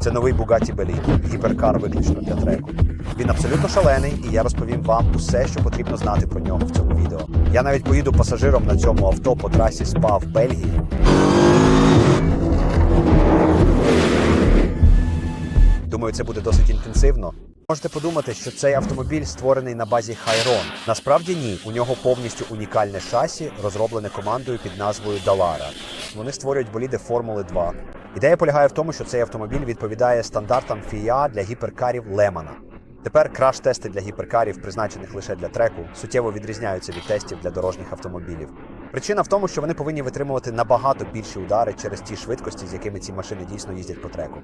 Це новий Bugatti Belin, гіперкар виключно для треку. Він абсолютно шалений, і я розповім вам усе, що потрібно знати про нього в цьому відео. Я навіть поїду пасажиром на цьому авто по трасі СПА в Бельгії. Думаю, це буде досить інтенсивно. Можете подумати, що цей автомобіль створений на базі Хайрон. Насправді ні, у нього повністю унікальне шасі, розроблене командою під назвою Далара. Вони створюють боліди Формули 2. Ідея полягає в тому, що цей автомобіль відповідає стандартам FIA для гіперкарів Лемана. Тепер краш-тести для гіперкарів, призначених лише для треку, суттєво відрізняються від тестів для дорожніх автомобілів. Причина в тому, що вони повинні витримувати набагато більші удари через ті швидкості, з якими ці машини дійсно їздять по треку.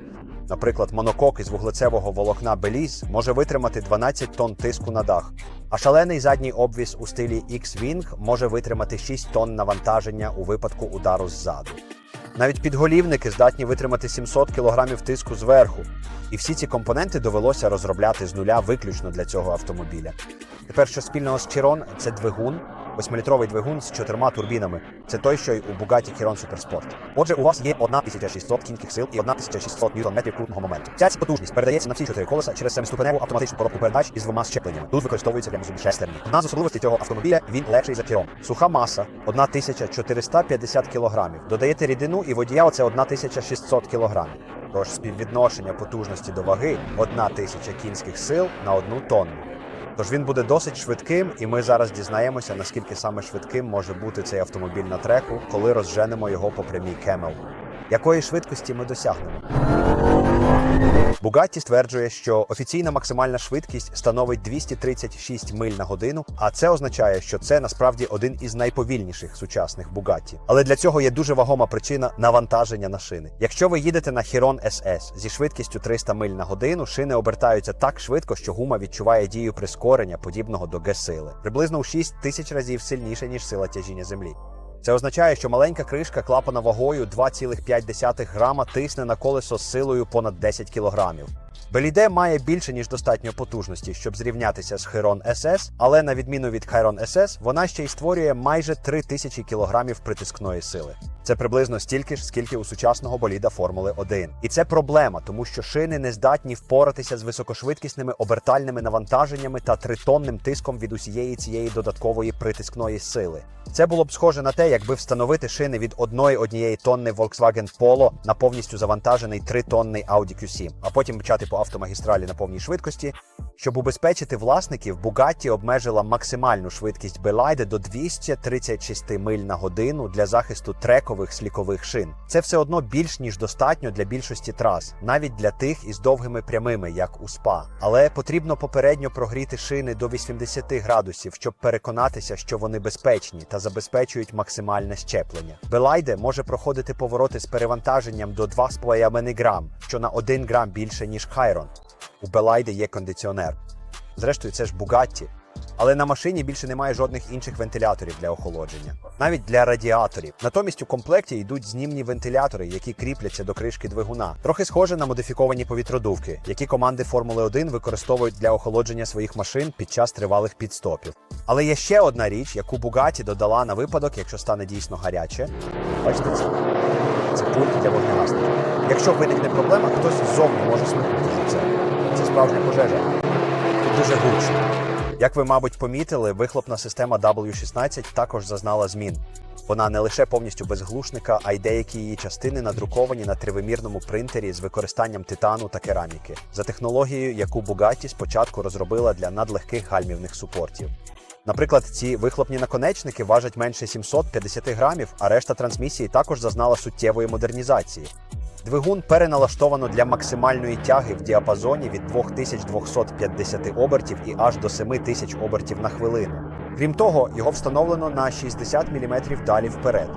Наприклад, монокок із вуглецевого волокна Беліз може витримати 12 тонн тиску на дах, а шалений задній обвіз у стилі X-Wing може витримати 6 тонн навантаження у випадку удару ззаду. Навіть підголівники здатні витримати 700 кг тиску зверху. І всі ці компоненти довелося розробляти з нуля виключно для цього автомобіля. Тепер що спільного з Chiron – це двигун, 8-літровий двигун з чотирма турбінами. Це той, що й у Bugatti Chiron Supersport. Отже, у вас є 1600 кінських сил і 1600 ньютон-метрів крутного моменту. Ця потужність передається на всі чотири колеса через семиступеневу автоматичну коробку передач із двома щепленнями. Тут використовується лямозубі шестерні. Одна з особливостей цього автомобіля він легший за Chiron. Суха маса 1450 кг. Додаєте рідину і водія оце 1600 кг. Тож співвідношення потужності до ваги 1000 кінських сил на одну тонну. Тож він буде досить швидким, і ми зараз дізнаємося, наскільки саме швидким може бути цей автомобіль на треку, коли розженемо його по прямій Кемел. Якої швидкості ми досягнемо? Бугатті стверджує, що офіційна максимальна швидкість становить 236 миль на годину, а це означає, що це насправді один із найповільніших сучасних Бугатті. Але для цього є дуже вагома причина навантаження на шини. Якщо ви їдете на Chiron SS зі швидкістю 300 миль на годину, шини обертаються так швидко, що гума відчуває дію прискорення, подібного до Г-сили, приблизно у 6 тисяч разів сильніше ніж сила тяжіння землі. Це означає, що маленька кришка клапана вагою 2,5 грама тисне на колесо з силою понад 10 кілограмів. Беліде має більше ніж достатньо потужності, щоб зрівнятися з Chiron SS, але на відміну від Chiron SS, вона ще й створює майже 3000 кілограмів притискної сили. Це приблизно стільки ж, скільки у сучасного боліда Формули 1. І це проблема, тому що шини не здатні впоратися з високошвидкісними обертальними навантаженнями та тритонним тиском від усієї цієї додаткової притискної сили. Це було б схоже на те, якби встановити шини від одної однієї тонни Volkswagen Polo на повністю завантажений 3-тонний Audi Q7, а потім мчати по автомагістралі на повній швидкості. Щоб убезпечити власників, Bugatti обмежила максимальну швидкість Белайде до 236 миль на годину для захисту трекових слікових шин. Це все одно більш ніж достатньо для більшості трас, навіть для тих із довгими прямими, як у СПА. Але потрібно попередньо прогріти шини до 80 градусів, щоб переконатися, що вони безпечні та забезпечують максимальне щеплення. Белайде може проходити повороти з перевантаженням до 2,5 грам, що на 1 грам більше ніж Хайрон. У Белайде є кондиціонер. Зрештою, це ж Бугатті. Але на машині більше немає жодних інших вентиляторів для охолодження, навіть для радіаторів. Натомість у комплекті йдуть знімні вентилятори, які кріпляться до кришки двигуна. Трохи схоже на модифіковані повітродувки, які команди Формули 1 використовують для охолодження своїх машин під час тривалих підстопів. Але є ще одна річ, яку Бугаті додала на випадок, якщо стане дійсно гаряче. Бачите це? Це пульт для вогнегасників. Якщо виникне проблема, хтось ззовні може смикнути за це. Справжня пожежа. Тут дуже гучно. Як ви, мабуть, помітили, вихлопна система W16 також зазнала змін. Вона не лише повністю без глушника, а й деякі її частини надруковані на тривимірному принтері з використанням титану та кераміки за технологією, яку Bugatti спочатку розробила для надлегких гальмівних супортів. Наприклад, ці вихлопні наконечники важать менше 750 грамів, а решта трансмісії також зазнала суттєвої модернізації. Двигун переналаштовано для максимальної тяги в діапазоні від 2250 обертів і аж до 7000 обертів на хвилину. Крім того, його встановлено на 60 мм далі вперед.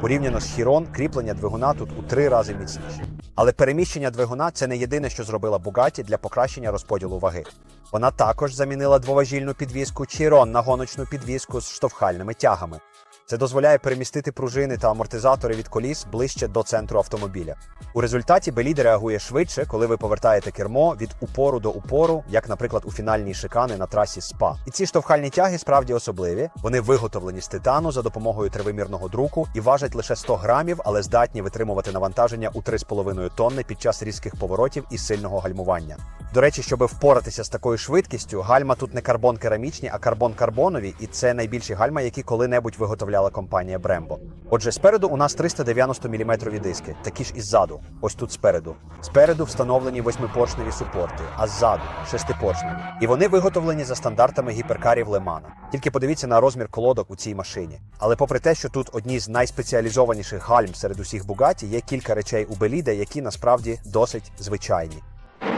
Порівняно з Chiron, кріплення двигуна тут у три рази міцніше. Але переміщення двигуна це не єдине, що зробила Bugatti для покращення розподілу ваги. Вона також замінила двоважільну підвіску Chiron на гоночну підвіску з штовхальними тягами. Це дозволяє перемістити пружини та амортизатори від коліс ближче до центру автомобіля. У результаті Белід реагує швидше, коли ви повертаєте кермо від упору до упору, як, наприклад, у фінальній шикани на трасі СПА. І ці штовхальні тяги справді особливі. Вони виготовлені з титану за допомогою тривимірного друку і важать лише 100 грамів, але здатні витримувати навантаження у 3,5 тонни під час різких поворотів і сильного гальмування. До речі, щоб впоратися з такою швидкістю, гальма тут не карбон керамічні, а карбон карбонові, і це найбільші гальма, які коли-небудь виготовляла компанія Brembo. Отже, спереду у нас 390 мм диски, такі ж і ззаду. Ось тут спереду. Спереду встановлені восьмипоршневі супорти, а ззаду шестипоршневі. І вони виготовлені за стандартами гіперкарів Лемана. Тільки подивіться на розмір колодок у цій машині. Але попри те, що тут одні з найспеціалізованіших гальм серед усіх Бугаті, є кілька речей у Беліде, які насправді досить звичайні.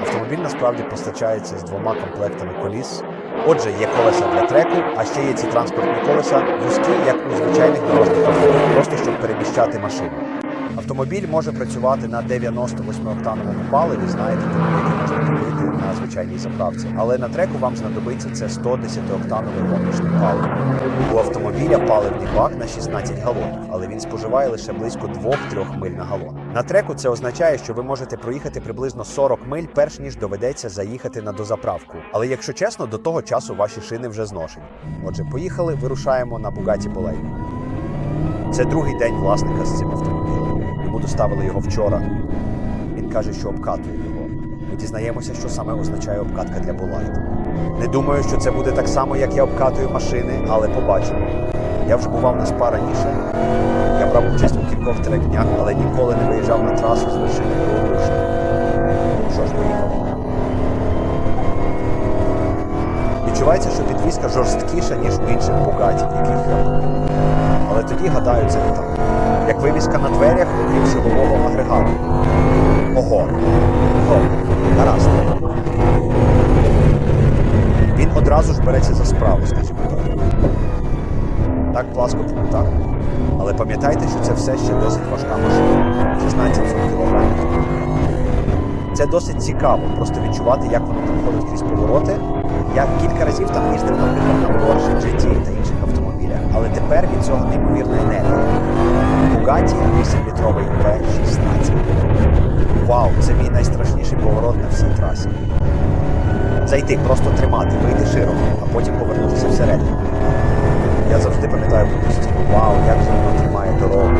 Автомобіль насправді постачається з двома комплектами коліс. Отже, є колеса для треку, а ще є ці транспортні колеса вузькі, як у звичайних дорожніх авто, просто щоб переміщати машину. Автомобіль може працювати на 98-октановому паливі, знаєте, тому який можна звичайній заправці. Але на треку вам знадобиться це 110-октанове гоночне паливо. У автомобіля паливний бак на 16 галонів, але він споживає лише близько 2-3 миль на галон. На треку це означає, що ви можете проїхати приблизно 40 миль, перш ніж доведеться заїхати на дозаправку. Але якщо чесно, до того часу ваші шини вже зношені. Отже, поїхали, вирушаємо на Бугаті Болей. Це другий день власника з цим автомобілем. Йому доставили його вчора. Він каже, що обкатує Ми дізнаємося, що саме означає обкатка для Булайт. Не думаю, що це буде так само, як я обкатую машини, але побачимо. Я вже бував на спа раніше. Я брав участь у кількох трекнях, але ніколи не виїжджав на трасу з вершини Руші. Ну що ж, поїхали. Відчувається, що підвізка жорсткіша, ніж у інших букатів, яких я. Але тоді гадаю, це не так. Як вивіска на дверях, окрім силового агрегату. Це досить цікаво, просто відчувати, як воно проходить крізь повороти. Я кілька разів там їздив, наприклад, на Porsche, GT та інших автомобілях, але тепер від цього неймовірна енергія. Bugatti 8-літровий V16. Вау, це мій найстрашніший поворот на всій трасі. Зайти, просто тримати, вийти широко, а потім повернутися всередину. Я завжди пам'ятаю будь Вау, як же воно тримає дорогу.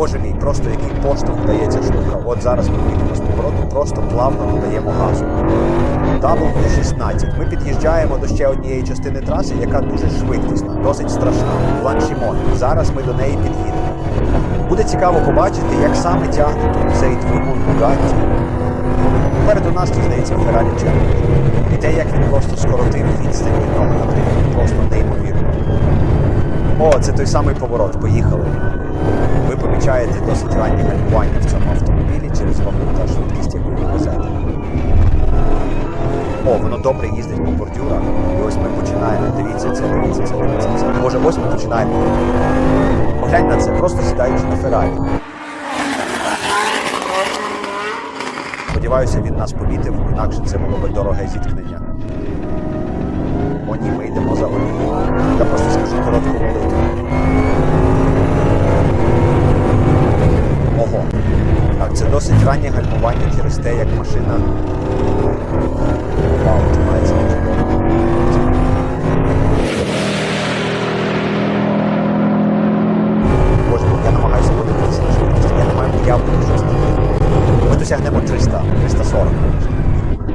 Боже мій, просто який поштовх дає. От зараз ми вийдемо з повороту, просто плавно додаємо газу. W16. Ми під'їжджаємо до ще однієї частини траси, яка дуже швидкісна, досить страшна. Бланшімон. Зараз ми до неї під'їдемо. Буде цікаво побачити, як саме тягне тут цей двигун Bugatti. Попереду нас, тут, здається, Феррарі Чемпіон. І те, як він просто скоротив відстань від нього на просто неймовірно. О, це той самий поворот. Поїхали. Ви помічаєте досить раннє гальмування в цьому автомобілі через вагу та швидкість, яку ви везете. О, воно добре їздить по бордюрах. І ось ми починаємо. Дивіться це, дивіться це, дивіться це. Може, ось ми починаємо. Поглянь на це, просто сідаючи на Феррарі. Сподіваюся, він нас помітив, інакше це було би дороге зіткнення. О, ні, ми йдемо за. Я просто скажу коротку молитву. Ого. Так, це досить раннє гальмування через те, як машина. Тримається дуже я намагаюся подивитися. Я не маю уявлення, що це. Ми досягнемо 300, 340.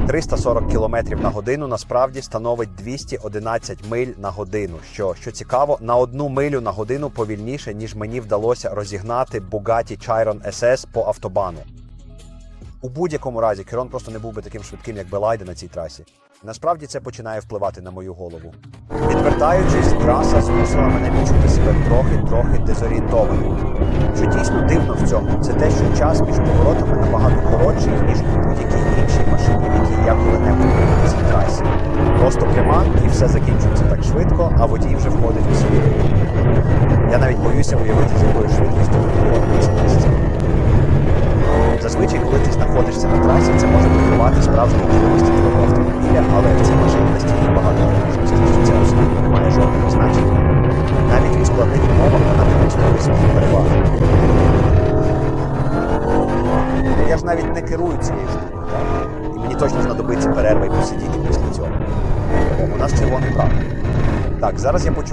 340 км на годину насправді становить 211 миль на годину. Що, що цікаво, на одну милю на годину повільніше, ніж мені вдалося розігнати Bugatti Chiron SS по автобану. У будь-якому разі Керон просто не був би таким швидким, як Белайде на цій трасі. Насправді це починає впливати на мою голову. Відвертаючись, траса змусила мене відчути себе трохи-трохи дезорієнтованим. Що дійсно дивно в цьому, це те, що час між поворотами набагато коротший, ніж у будь-якій іншій машині, в якій я коли-небудь на цій трасі. Просто пряма і все закінчується так швидко, а водій вже входить у свій ритм. Я навіть боюся уявити, з якою швидкістю виходить місце. Зазвичай, коли ти знаходишся на трасі, це може прикривати справжні можливості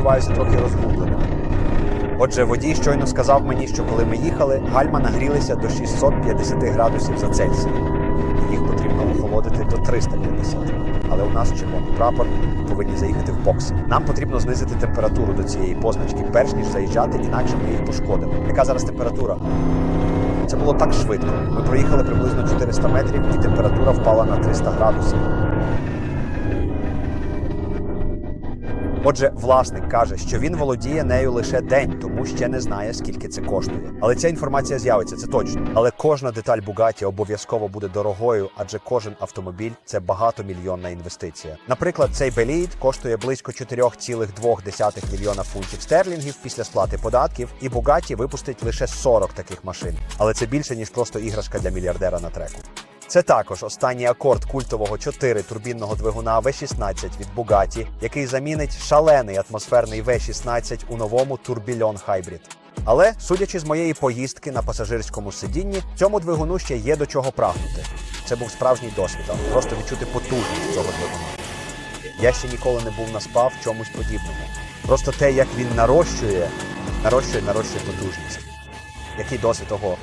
почуваюся трохи розгубленим. Отже, водій щойно сказав мені, що коли ми їхали, гальма нагрілися до 650 градусів за Цельсієм. Їх потрібно охолодити до 350. Але у нас червоний прапор, повинні заїхати в бокс. Нам потрібно знизити температуру до цієї позначки, перш ніж заїжджати, інакше ми їх пошкодимо. Яка зараз температура? Це було так швидко. Ми проїхали приблизно 400 метрів, і температура впала на 300 градусів. Отже, власник каже, що він володіє нею лише день, тому ще не знає, скільки це коштує. Але ця інформація з'явиться, це точно. Але кожна деталь Бугаті обов'язково буде дорогою, адже кожен автомобіль це багатомільйонна інвестиція. Наприклад, цей Беліт коштує близько 4,2 мільйона фунтів стерлінгів після сплати податків, і Бугаті випустить лише 40 таких машин. Але це більше ніж просто іграшка для мільярдера на треку. Це також останній акорд культового 4-турбінного двигуна V16 від Bugatti, який замінить шалений атмосферний V16 у новому Tourbillon Hybrid. Але, судячи з моєї поїздки на пасажирському сидінні, цьому двигуну ще є до чого прагнути. Це був справжній досвід, просто відчути потужність цього двигуна. Я ще ніколи не був на спа в чомусь подібному. Просто те, як він нарощує, нарощує, нарощує потужність. Який досвід ого.